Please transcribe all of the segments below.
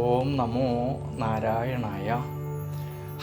ഓം നമോ നാരായണായ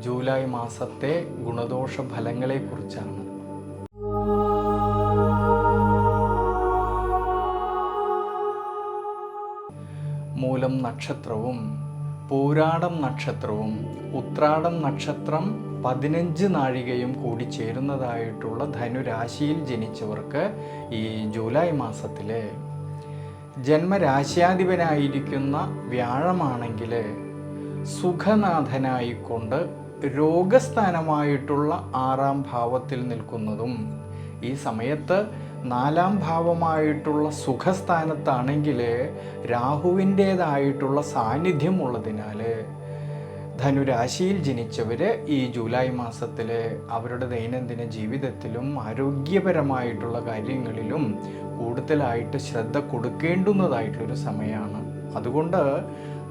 ജൂലൈ മാസത്തെ ഗുണദോഷ ഫലങ്ങളെക്കുറിച്ചാണ് മൂലം നക്ഷത്രവും പൂരാടം നക്ഷത്രവും ഉത്രാടം നക്ഷത്രം പതിനഞ്ച് നാഴികയും കൂടി ചേരുന്നതായിട്ടുള്ള ധനുരാശിയിൽ ജനിച്ചവർക്ക് ഈ ജൂലൈ മാസത്തിൽ ജന്മരാശ്യാധിപനായിരിക്കുന്ന വ്യാഴമാണെങ്കിൽ സുഖനാഥനായിക്കൊണ്ട് രോഗസ്ഥാനമായിട്ടുള്ള ആറാം ഭാവത്തിൽ നിൽക്കുന്നതും ഈ സമയത്ത് നാലാം ഭാവമായിട്ടുള്ള സുഖസ്ഥാനത്താണെങ്കിൽ രാഹുവിന്റേതായിട്ടുള്ള സാന്നിധ്യം ഉള്ളതിനാൽ ധനുരാശിയിൽ ജനിച്ചവർ ഈ ജൂലൈ മാസത്തിൽ അവരുടെ ദൈനംദിന ജീവിതത്തിലും ആരോഗ്യപരമായിട്ടുള്ള കാര്യങ്ങളിലും കൂടുതലായിട്ട് ശ്രദ്ധ കൊടുക്കേണ്ടുന്നതായിട്ടുള്ളൊരു സമയമാണ്. അതുകൊണ്ട്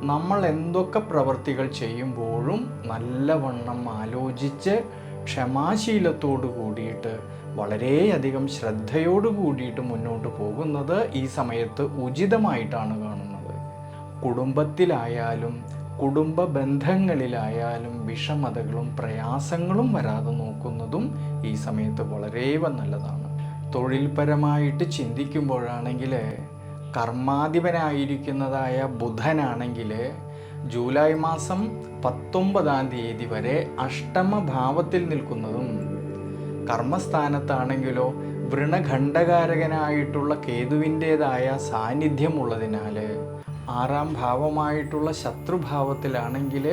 നമ്മൾ എന്തൊക്കെ പ്രവൃത്തികൾ ചെയ്യുമ്പോഴും നല്ലവണ്ണം ആലോചിച്ച് ക്ഷമാശീലത്തോടു കൂടിയിട്ട് വളരെയധികം ശ്രദ്ധയോടു കൂടിയിട്ട് മുന്നോട്ട് പോകുന്നത് ഈ സമയത്ത് ഉചിതമായിട്ടാണ് കാണുന്നത്. കുടുംബത്തിലായാലും കുടുംബ ബന്ധങ്ങളിലായാലും വിഷമതകളും പ്രയാസങ്ങളും വരാതെ നോക്കുന്നതും ഈ സമയത്ത് വളരെ നല്ലതാണ്. തൊഴിൽപരമായിട്ട് ചിന്തിക്കുമ്പോഴാണെങ്കിൽ കർമാധിപനായിരിക്കുന്നതായ ബുധനാണെങ്കിൽ ജൂലൈ മാസം പത്തൊമ്പതാം തീയതി വരെ അഷ്ടമ ഭാവത്തിൽ നിൽക്കുന്നതും കർമ്മസ്ഥാനത്താണെങ്കിലോ വൃണഖണ്ഡകാരകനായിട്ടുള്ള കേതുവിന്റേതായ സാന്നിധ്യമുള്ളതിനാൽ ആറാം ഭാവമായിട്ടുള്ള ശത്രുഭാവത്തിലാണെങ്കിൽ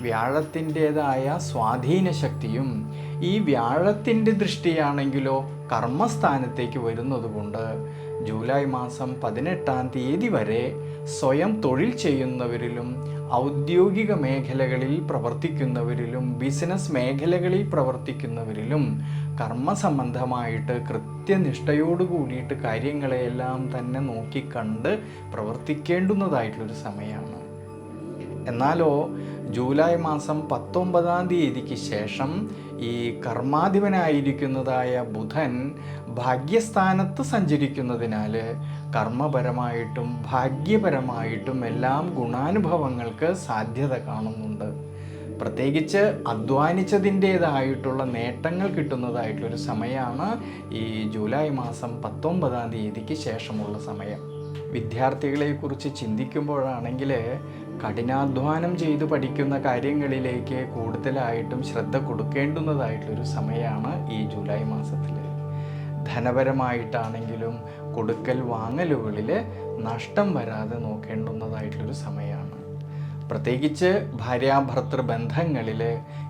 വ്യാഴത്തിന്റേതായ സ്വാധീന ശക്തിയും ഈ വ്യാഴത്തിന്റെ ദൃഷ്ടിയാണെങ്കിലോ കർമ്മസ്ഥാനത്തേക്ക് വരുന്നത് കൊണ്ട് ജൂലൈ മാസം പതിനെട്ടാം തീയതി വരെ സ്വയം തൊഴിൽ ചെയ്യുന്നവരിലും ഔദ്യോഗിക മേഖലകളിൽ പ്രവർത്തിക്കുന്നവരിലും ബിസിനസ് മേഖലകളിൽ പ്രവർത്തിക്കുന്നവരിലും കർമ്മസംബന്ധമായിട്ട് കൃത്യനിഷ്ഠയോട് കൂടിയിട്ട് കാര്യങ്ങളെയെല്ലാം തന്നെ നോക്കിക്കണ്ട് പ്രവർത്തിക്കേണ്ടുന്നതായിട്ടുള്ളൊരു സമയമാണ്. എന്നാലോ ജൂലൈ മാസം പത്തൊമ്പതാം തീയതിക്ക് ശേഷം ഈ കർമാധിപനായിരിക്കുന്നതായ ബുധൻ ഭാഗ്യസ്ഥാനത്ത് സഞ്ചരിക്കുന്നതിനാൽ കർമ്മപരമായിട്ടും ഭാഗ്യപരമായിട്ടും എല്ലാം ഗുണാനുഭവങ്ങൾക്ക് സാധ്യത കാണുന്നുണ്ട്. പ്രത്യേകിച്ച് അധ്വാനിച്ചതിന്റേതായിട്ടുള്ള നേട്ടങ്ങൾ കിട്ടുന്നതായിട്ടുള്ളൊരു സമയമാണ് ഈ ജൂലൈ മാസം പത്തൊമ്പതാം തീയതിക്ക് ശേഷമുള്ള സമയം. വിദ്യാർത്ഥികളെക്കുറിച്ച് ചിന്തിക്കുമ്പോഴാണെങ്കിൽ കഠിനാധ്വാനം ചെയ്ത് പഠിക്കുന്ന കാര്യങ്ങളിലേക്ക് കൂടുതലായിട്ടും ശ്രദ്ധ കൊടുക്കേണ്ടുന്നതായിട്ടുള്ളൊരു സമയമാണ് ഈ ജൂലൈ മാസത്തിൽ ധനപരമായിട്ടാണെങ്കിലും കൊടുക്കൽ വാങ്ങലുകളിൽ നഷ്ടം വരാതെ നോക്കേണ്ടുന്നതായിട്ടുള്ളൊരു സമയമാണ്. പ്രത്യേകിച്ച് ഭാര്യാഭർത്തൃ ബന്ധങ്ങളിൽ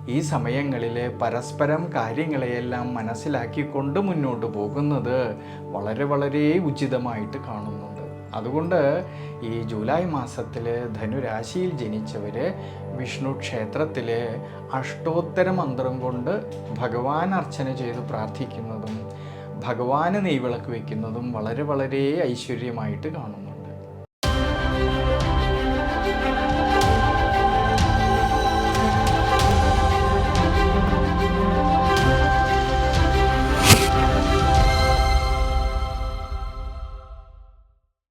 ഈ സമയങ്ങളിൽ പരസ്പരം കാര്യങ്ങളെയെല്ലാം മനസ്സിലാക്കിക്കൊണ്ട് മുന്നോട്ട് പോകുന്നത് വളരെ വളരെ ഉചിതമായിട്ട് കാണുന്നുണ്ട് അതുകൊണ്ട് ഈ ജൂലൈ മാസത്തിൽ ധനുരാശിയിൽ ജനിച്ചവർ വിഷ്ണു ക്ഷേത്രത്തിൽ അഷ്ടോത്തര മന്ത്രം കൊണ്ട് ഭഗവാൻ അർച്ചന ചെയ്ത് പ്രാർത്ഥിക്കുന്നതും ഭഗവാന് നെയ്വിളക്ക് വയ്ക്കുന്നതും വളരെ വളരെ ഐശ്വര്യമായിട്ട് കാണുന്നുണ്ട്.